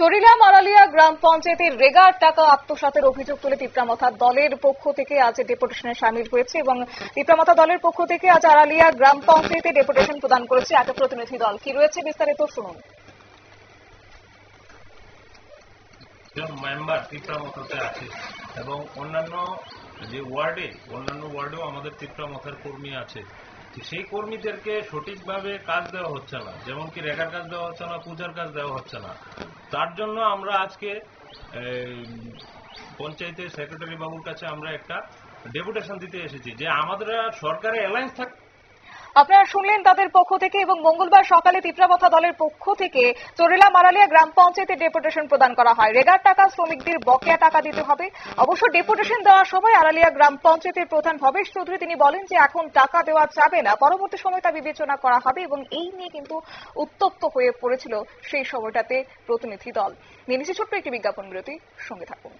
চরিলা মারালিয়া গ্রাম পঞ্চায়েতের রেগার টাকা আত্মসাতের অভিযোগ তুলে তিপ্রামথা দলের পক্ষ থেকে আজ ডেপুটেশনে সামিল হয়েছে এবং তিপ্রামথা দলের পক্ষ থেকে আজ আড়ালিয়া গ্রাম পঞ্চায়েতে ডেপুটেশন প্রদান করেছে এক প্রতিনিধি দল। কি রয়েছে বিস্তারিত শুনুন। মেম্বার তিপ্রা মথাতে আছে এবং অন্যান্য যে ওয়ার্ডে, অন্যান্য ওয়ার্ডেও আমাদের তিপ্রা মথার কর্মী আছে। সেই কর্মীদেরকে সঠিকভাবে কাজ দেওয়া হচ্ছে না, যেমন কি রেখার কাজ দেওয়া হচ্ছে না, পূজার কাজ দেওয়া হচ্ছে না। তার জন্য আমরা আজকে পঞ্চায়েতের সেক্রেটারি বাবুর কাছে আমরা একটা ডেপুটেশন দিতে এসেছি যে আমাদের সরকারের অ্যালায়েন্স থাক আপনারা শুনলেন তাদের পক্ষ থেকে এবং মঙ্গলবার সকালে তিপ্রামথা দলের পক্ষ থেকে চরিলা মারালিয়া গ্রাম পঞ্চায়েতে ডেপুটেশন প্রদান করা হয়। রেগার টাকা শ্রমিকদের বকেয়া টাকা দিতে হবে। অবশ্য ডেপুটেশন দেওয়ার সময় আড়ালিয়া গ্রাম পঞ্চায়েতের প্রধান ভবেশ চৌধুরী তিনি বলেন যে এখন টাকা দেওয়া যাবে না। পরবর্তী সময় তা বিবেচনা করা হবে এবং এই নিয়ে কিন্তু উত্তপ্ত হয়ে পড়েছিল সেই সময়টাতে প্রতিনিধি দল। নিয়ে ছোট্ট একটি বিজ্ঞাপন বিরতি। সঙ্গে থাকুন।